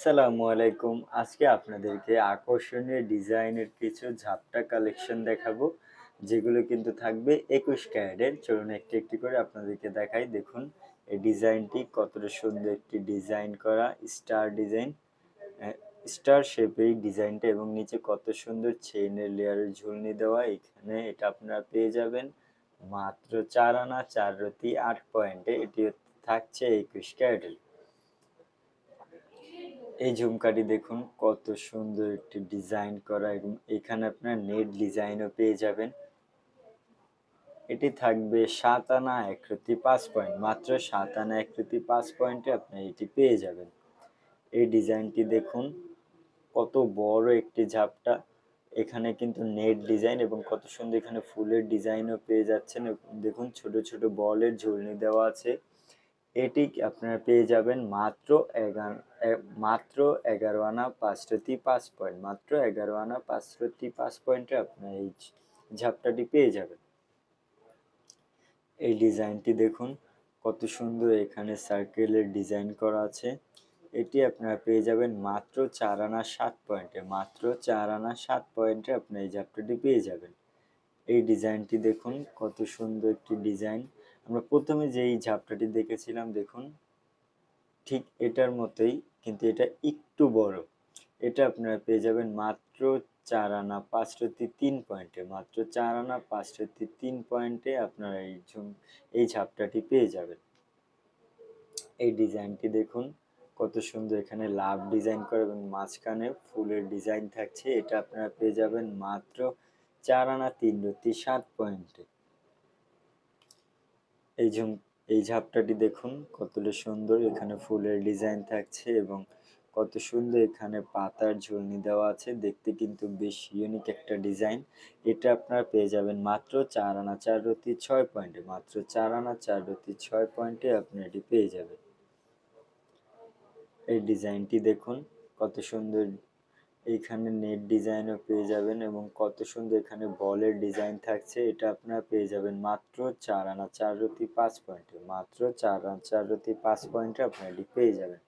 আসসালামু আলাইকুম। আজকে আপনাদেরকে আকর্ষণীয় ডিজাইনের কিছু ঝাপটা কালেকশন দেখাবো, যেগুলো কিন্তু থাকবে একুশ ক্যারেটের। চলুন একটি একটি করে আপনাদেরকে দেখাই। দেখুন, এই ডিজাইনটি কতটা সুন্দর একটি ডিজাইন করা, স্টার ডিজাইন। স্টার শেপের ডিজাইনটা এবং নিচে কত সুন্দর চেইনের লেয়ারের ঝুলনি দেওয়া, এখানে এটা আপনারা পেয়ে যাবেন। মাত্র চার আনা, চার রতি, আট পয়েন্টে এটি থাকছে একুশ ক্যারেটের। এই ঝুমকাটি দেখুন, কত সুন্দর একটি ডিজাইন করা এবং এখানে আপনার নেট ডিজাইনও পেয়ে যাবেন। এটি থাকবে সাত আনা একরতি পাঁচ পয়েন্ট, মাত্র সাত আনা একরতি পাঁচ পয়েন্টে আপনি এটি পেয়ে যাবেন। এই ডিজাইনটি দেখুন, কত বড় একটি ঝাপটা। এখানে কিন্তু নেট ডিজাইন এবং কত সুন্দর এখানে ফুলের ডিজাইনও পেয়ে যাচ্ছেন দেখুন ছোট ছোট বলের ঝুলনি দেওয়া আছে। এটি আপনারা পেয়ে যাবেন মাত্র এগারো মাত্র এগারো আনা পাঁচটি পাঁচ পয়েন্ট, মাত্র এগারো আনা পাঁচটি পাঁচ পয়েন্টে আপনার এই ঝাপটাটি পেয়ে যাবেন। এই ডিজাইনটি দেখুন, কত সুন্দর এখানে সার্কেলের ডিজাইন করা আছে। এটি আপনারা পেয়ে যাবেন মাত্র চার আনা সাত পয়েন্টে, মাত্র চার আনা সাত পয়েন্টে আপনি এই ঝাপটাটি পেয়ে যাবেন। এই ডিজাইনটি দেখুন, কত সুন্দর একটি ডিজাইন। আমরা প্রথমে যেই ঝাপটাটি দেখেছিলাম, দেখুন, ঠিক এটার মতোই, কিন্তু এটা একটু বড়। এটা আপনারা পেয়ে যাবেন মাত্র চার আনা পাঁচটি তিন পয়েন্টে। মাত্র চার আনা পাঁচটি তিন পয়েন্টে আপনারা এই ঝুম, এই ঝাপটাটি পেয়ে যাবেন। এই ডিজাইনটি দেখুন, কত সুন্দর এখানে লাভ ডিজাইন করে এবং মাঝখানে ফুলের ডিজাইন থাকছে। এটা আপনারা পেয়ে যাবেন মাত্র চার আনা তিন রতি সাত পয়েন্টে। এই ঝুম এই ঝাপটাটি দেখুন, কতটা সুন্দর। এখানে ফুলের ডিজাইন থাকছে এবং কত সুন্দর এখানে পাতার ঝুলনি দেওয়া আছে। দেখতে কিন্তু বেশ ইউনিক একটা ডিজাইন। এটা আপনারা পেয়ে যাবেন মাত্র চার আনা, চার রতি, ছয় পয়েন্টে। মাত্র চার আনা, চার রতি, ছয় পয়েন্টে আপনি এটি পেয়ে যাবেন। এই ডিজাইনটি দেখুন, কত সুন্দর এইখানে নেট ডিজাইনও পেয়ে যাবেন এবং কত সুন্দর এখানে বলের ডিজাইন থাকছে, এটা আপনারা পেয়ে যাবেন মাত্র চার আনা, চার রতি পাঁচ পয়েন্টে মাত্র চার আনা, চার রতি পাঁচ পয়েন্টে আপনারা এটি পেয়ে যাবেন।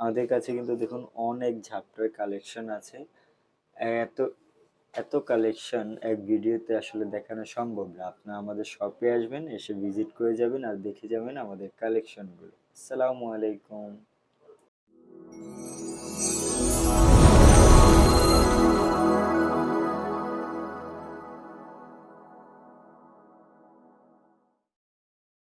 আমাদের কাছে কিন্তু দেখুন অনেক ঝাপটার কালেকশন আছে। এত এত কালেকশন এক ভিডিওতে আসলে দেখানো সম্ভব না। আপনারা আমাদের শপে আসবেন, এসে ভিজিট করে যাবেন আর দেখে যাবেন আমাদের কালেকশনগুলো আসসালামু আলাইকুম।